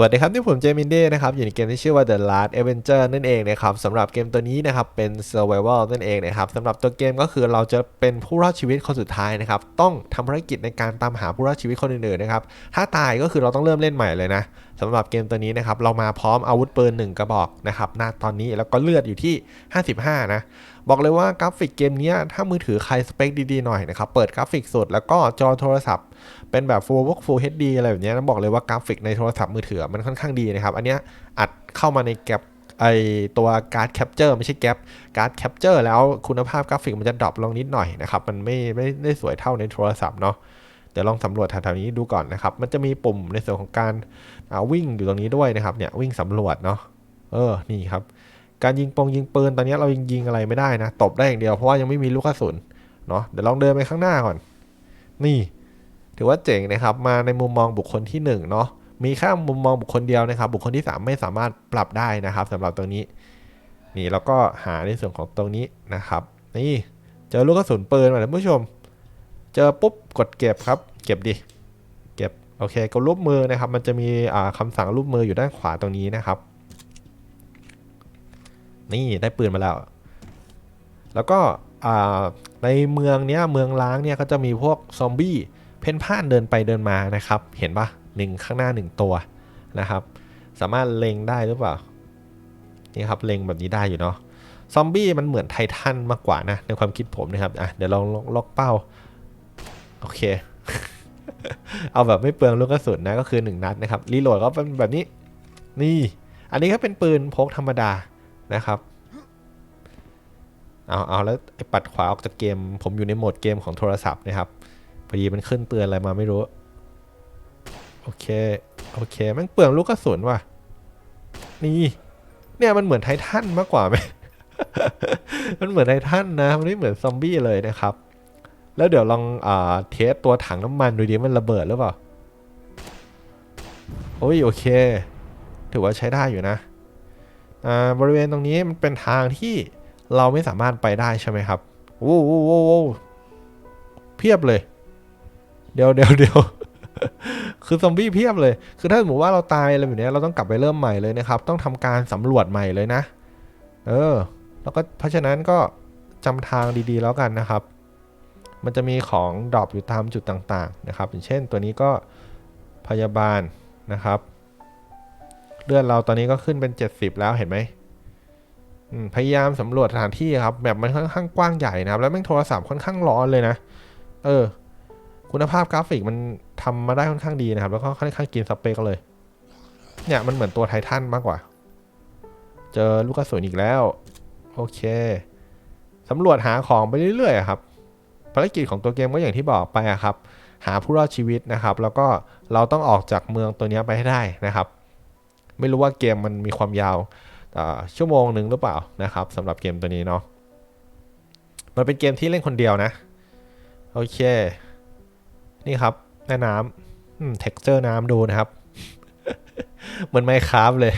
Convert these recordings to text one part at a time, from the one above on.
สวัสดีครับที่ผมเจมินเด้นะครับอยู่ในเกมที่ชื่อว่า The Last Avenger นั่นเองนะครับสำหรับเกมตัวนี้นะครับเป็น Survival นั่นเองนะครับสำหรับตัวเกมก็คือเราจะเป็นผู้รอดชีวิตคนสุดท้ายนะครับต้องทำภารกิจในการตามหาผู้รอดชีวิตคนอื่นๆนะครับถ้าตายก็คือเราต้องเริ่มเล่นใหม่เลยนะ สำหรับเกมตัวนี้นะครับเรามาพร้อมอาวุธปืนหนึ่งกระบอกนะครับณตอนนี้แล้วก็เลือดอยู่ที่ 55 นะ บอกเลยว่ากราฟิกเกมนี้ถ้ามือถือใครสเปคดีๆหน่อยนะครับเปิดกราฟิกสุดแล้วก็จอโทรศัพท์ เป็นแบบ Full Full HD อะไรแบบนี้นะบอกเลยว่ากราฟิกในโทรศัพท์มือถือมันค่อนข้างดีนะครับอันนี้อัดเข้ามาในแกลบไอตัวการ์ดแคปเจอร์ไม่ใช่แกลบการ์ดแคปเจอร์แล้วคุณภาพกราฟิกมันจะดรอปลงนิดหน่อยนะครับ มันไม่ไม่ได้สวยเท่าในโทรศัพท์เนาะ ดี๋ยวลองสำรวจแถวๆนี้ดูก่อนนะครับ มันจะมีปุ่มในส่วนของการาวิ่งอยู่ตรงนี้ด้วยนะครับ เนี่ยวิ่งสำรวจเนาะ เออ นี่ครับ การยิงปงยิงปืนตอนนี้เรายิงยิงอะไรไม่ได้นะ ตบได้อย่างเดียวเพราะว่ายังไม่มีลูกกระสุน เนาะ เดี๋ยวลองเดินไปข้างหน้าก่อน นี่ ถือว่าเจ๋งนะครับ มาในมุมมองบุคคลที่1เนาะ มีแค่มุมมองบุคคลเดียวนะครับ บุคคลที่ 3 ไม่สามารถปรับได้นะครับสำหรับตรงนี้ นี่แล้วก็หาในส่วนของตรงนี้นะครับ นี่ เจอลูกกระสุนปืนมาท่านผู้ชมเจอปุ๊บกดเก็บครับ เก็บดิ เก็บ โอเคกดรูปมือนะครับ มันจะมีคำสั่งรูปมืออยู่ด้านขวาตรงนี้นะครับ นี่ได้ปืนมาแล้ว แล้วก็ในเมืองเนี้ยเมืองล้างเนี่ยก็จะมีพวกซอมบี้เพ่นพ่านเดินไปเดินมานะครับ เห็นปะหนึ่งข้างหน้าหนึ่งตัวนะครับ สามารถเล็งได้หรือเปล่า นี่ครับเล็งแบบนี้ได้อยู่เนาะซอมบี้มันเหมือนไททันมากกว่านะ ในความคิดผมนะครับ อะ เดี๋ยวลองล็อกเป้า โอเค เอาแบบไม่เปลืองลูกกระสุนนะก็คือ 1 นัดนะครับรีโหลดก็เป็นแบบนี้นี่ อันนี้ก็เป็นปืนพกธรรมดานะครับเอาเอาแล้วปัดขวาออกจากเกม ผมอยู่ในโหมดเกมของโทรศัพท์นะครับพอดีมันขึ้นเตือนอะไรมาไม่รู้โอเคโอเคมันเปลืองลูกกระสุนว่ะนี่เนี่ยมันเหมือนไททันมากกว่าไหม มันเหมือนไททันนะ มันไม่เหมือนซอมบี้เลยนะครับ แล้วเดี๋ยวลองอาเทสตัวถังน้ำมันดูดิมันระเบิดหรือเปล่าโอ้ยโอเค ถือว่าใช้ได้อยู่นะอ่าบริเวณตรงนี้มันเป็นทางที่เราไม่สามารถไปได้ใช่ไหมครับโอ้โหโอ้โหเพียบเลย เดี๋ยวเดี๋ยวเดี๋ยวคือซอมบี้เพียบเลย คือถ้าสมมติว่าเราตายอะไรแบบเนี้ยเราต้องกลับไปเริ่มใหม่เลยนะครับ ต้องทำการสำรวจใหม่เลยนะ เออ แล้วก็เพราะฉะนั้นก็จำทางดีๆแล้วกันนะครับ มันจะมีของดรอปอยู่ตามจุดต่างๆนะครับ อย่างเช่นตัวนี้ก็พยาบาลนะครับ เลือดเราตอนนี้ก็ขึ้นเป็น 70 แล้วเห็นไหมพยายามสำรวจสถานที่ครับแบบมันค่อนข้างกว้างใหญ่นะครับ แล้วแม่งโทรศัพท์ค่อนข้างร้อนเลยนะ เออ คุณภาพกราฟิกมันทำมาได้ค่อนข้างดีนะครับ แล้วก็ค่อนข้างกินสเปคเลย เนี่ยมันเหมือนตัวไททันมากกว่า เจอลูกกระสุนอีกแล้ว โอเคสำรวจหาของไปเรื่อยๆครับ ภารกิจของตัวเกมก็อย่างที่บอกไปอะครับ หาผู้รอดชีวิตนะครับ แล้วก็เราต้องออกจากเมืองตัวนี้ไปให้ได้นะครับ ไม่รู้ว่าเกมมันมีความยาวชั่วโมงหนึ่งหรือเปล่านะครับสำหรับเกมตัวนี้เนาะมันเป็นเกมที่เล่นคนเดียวนะ โอเค นี่ครับแม่น้ำเท็กเจอร์น้ำดูนะครับ เหมือนไมค์คราฟเลย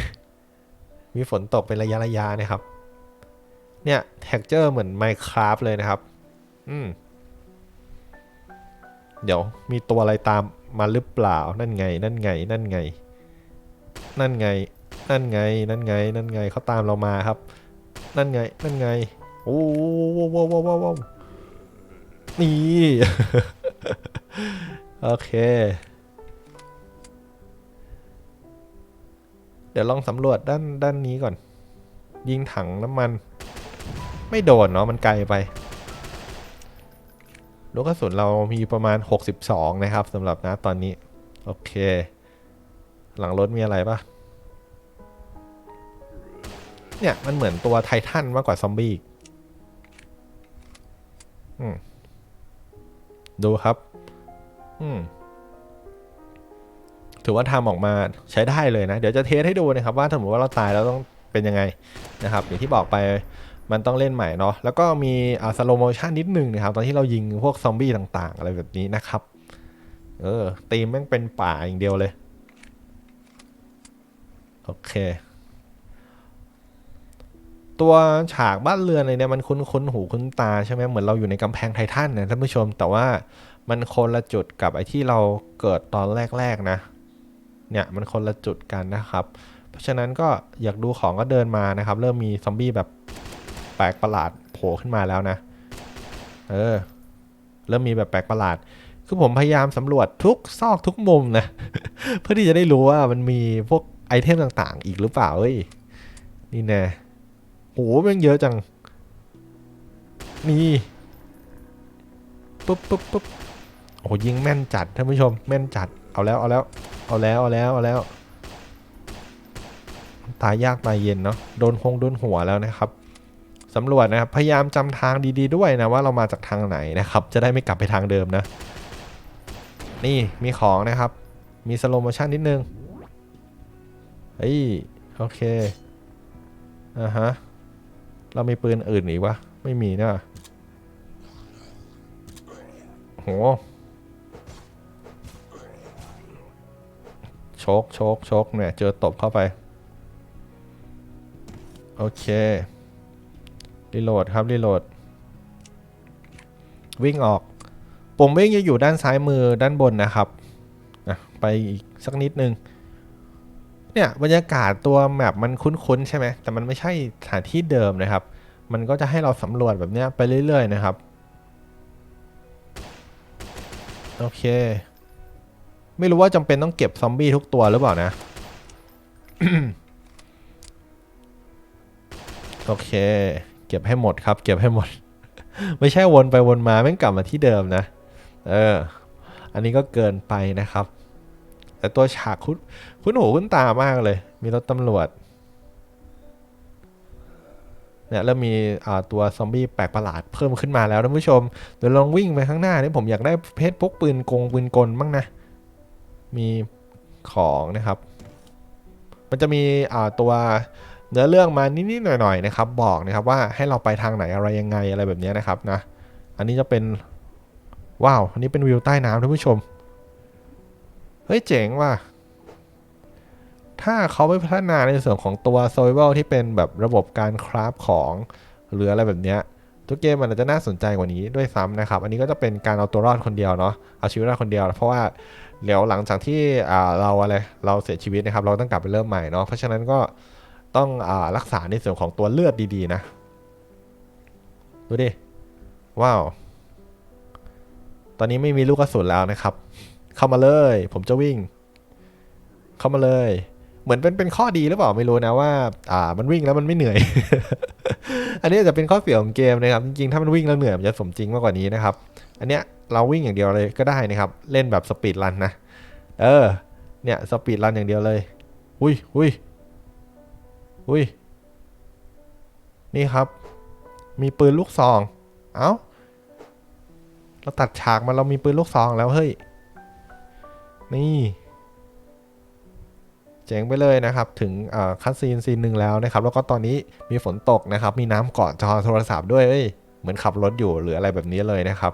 มีฝนตกเป็นระยะระยะนะครับ เนี่ยเท็กเจอร์เหมือนไมค์คราฟเลยนะครับ อืม เดี๋ยวมีตัวอะไรตามมาหรือเปล่า นั่นไง นั่นไง นั่นไง นั่นไง นั่นไง นั่นไง นั่นไงเขาตามเรามาครับ นั่นไง นั่นไง โอ้โหว้าวว้าวว้าวว้าวนี่ โอเค เดี๋ยวลองสำรวจด้านด้านนี้ก่อน ยิงถังน้ำมัน ไม่โดนเนาะ มันไกลไป ลูกกระสุนเรามีประมาณ 62 นะครับสำหรับนะตอนนี้ โอเค หลังรถมีอะไรปะเนี่ย มันเหมือนตัวไททันมากกว่าซอมบี้อืมดูครับ อืมถือว่าทำออกมาใช้ได้เลยนะ เดี๋ยวจะเทสให้ดูนะครับ ว่าถ้าสมมติว่าเราตายแล้วต้องเป็นยังไงนะครับอย่างที่บอกไป มันต้องเล่นใหม่เนาะแล้วก็มีอ่าสโลโมชันนิดนึงนะครับ ตอนที่เรายิงพวกซอมบี้ต่างๆ อะไรแบบนี้นะครับ เออตีมแม่งเป็นป่าอย่างเดียวเลย โอเค ตัวฉากบ้านเรือนอะไรเนี่ยมันคุ้นๆหูคุ้นตาใช่ไหมเหมือนเราอยู่ในกำแพงไททันนะท่านผู้ชม แต่ว่ามันคนละจุดกับไอ้ที่เราเกิดตอนแรกๆนะ เนี่ยมันคนละจุดกันนะครับ เพราะฉะนั้นก็อยากดูของก็เดินมานะครับ เริ่มมีซอมบี้แบบ ปลกประหลาดโผล่ขึ้นมาแล้วนะ เออ เริ่มมีแบบแปลกประหลาด คือผมพยายามสำรวจทุกซอกทุกมุมนะ เพื่อที่จะได้รู้ว่ามันมีพวกไอเทมต่างๆ อีกหรือเปล่าเอ้ย นี่แน่โหมันเยอะจัง นี่ ปุ๊บปุ๊บปุ๊บโอ้ยิงแม่นจัดท่านผู้ชม แม่นจัด เอาแล้ว เอาแล้ว เอาแล้ว เอาแล้ว เอาแล้ว ตายยากตายเย็นเนาะ โดนคงโดนหัวแล้วนะครับ สำรวจนะครับ พยายามจำทางดีๆด้วยนะว่าเรามาจากทางไหนนะครับ จะได้ไม่กลับไปทางเดิมนะ นี่มีของนะครับ มีสโลโมชั่นนิดนึงเฮ้ยโอเคอ่าฮะเรามีปืนอื่นอีกวะไม่มีนะโหโชกโชกโชกเนี่ยเจอตบเข้าไป โอเค รีโหลดครับรีโหลด วิ่งออกปุ่มวิ่งจะอยู่ด้านซ้ายมือด้านบนนะครับไปอีกสักนิดนึงเนี่ยบรรยากาศตัวแมปมันคุ้นๆใช่ไหมแต่มันไม่ใช่สถานที่เดิมนะครับ มันก็จะให้เราสำรวจแบบนี้ไปเรื่อย ๆ นะครับ โอเค ไม่รู้ว่าจำเป็นต้องเก็บซอมบี้ทุกตัวหรือเปล่านะ โอเค เก็บให้หมดครับ เก็บให้หมด ไม่ใช่วนไปวนมาแม่งกลับมาที่เดิมนะ เออ อันนี้ก็เกินไปนะครับ แต่ตัวฉากคุ้นคุ้นหูคุ้นตามากเลย มีรถตำรวจเนี่ยแล้วมีตัวซอมบี้แปลกประหลาดเพิ่มขึ้นมาแล้วท่านผู้ชม เดี๋ยวลองวิ่งไปข้างหน้านี่ผมอยากได้เพชรพกปืนกงปืนกลบ้างนะ มีของนะครับ มันจะมีตัว เนื้อเรื่องมานิดๆหน่อยๆนะครับ บอกนะครับว่าให้เราไปทางไหนอะไรยังไงอะไรแบบนี้นะครับนะ อันนี้จะเป็นว้าวอันนี้เป็นวิวใต้น้ำท่านผู้ชม เฮ้ยเจ๋งว่ะ ถ้าเขาไปพัฒนาในส่วนของตัว survival ที่เป็นแบบระบบการคราฟของหรืออะไรแบบนี้ทุกเกมมันอาจจะน่าสนใจกว่านี้ด้วยซ้ำนะครับ อันนี้ก็จะเป็นการเอาตัวรอดคนเดียวเนาะ เอาชีวิตรอดคนเดียว เพราะว่าเดี๋ยวหลังจากที่เราอะไร เราเสียชีวิตนะครับ เราต้องกลับไปเริ่มใหม่เนาะ เพราะฉะนั้นก็ ต้องอรักษาในส่วนของตัวเลือดดีๆนะ ดูดิ ว้าว ตอนนี้ไม่มีลูกกระสุนแล้วนะครับ เข้ามาเลย ผมจะวิ่ง เข้ามาเลย เหมือนเป็นเป็นข้อดีหรือเปล่าไม่รู้นะว่า อ่า มันวิ่งแล้วมันไม่เหนื่อย อันนี้จจะเป็นข้อเสียของเกมนะครับ จริงๆ ถ้ามันวิ่งแล้วเหนื่อยมันจะสมจริงมากกว่านี้นะครับ อันเนี้ยเราวิ่งอย่างเดียวเลยก็ได้นะครับ เล่นแบบสปีดรันนะ เออ เนี่ยสปีดรันอย่างเดียวเลย อุ้ยอุ้ย อุ้ย นี่ครับ มีปืนลูกซอง เอ้า เราตัดฉากมาเรามีปืนลูกซองแล้วเฮ้ย นี่ เจ๋งไปเลยนะครับ ถึงคัดซีนซีนหนึ่งแล้วนะครับ แล้วก็ตอนนี้มีฝนตกนะครับ มีน้ำเกาะจอโทรศัพท์ด้วยเอ้ย เหมือนขับรถอยู่หรืออะไรแบบนี้เลยนะครับ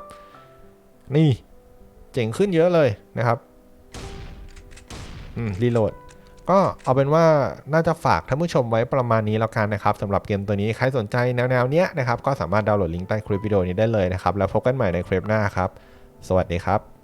นี่ เจ๋งขึ้นเยอะเลยนะครับ อืม รีโหลด ก็เอาเป็นว่าน่าจะฝากท่านผู้ชมไว้ประมาณนี้แล้วกันนะครับสำหรับเกมตัวนี้ใครสนใจแนวๆเนี้ยนะครับก็สามารถดาวน์โหลดลิงก์ใต้คลิปวิดีโอนี้ได้เลยนะครับแล้วพบกันใหม่ในคลิปหน้าครับ สวัสดีครับ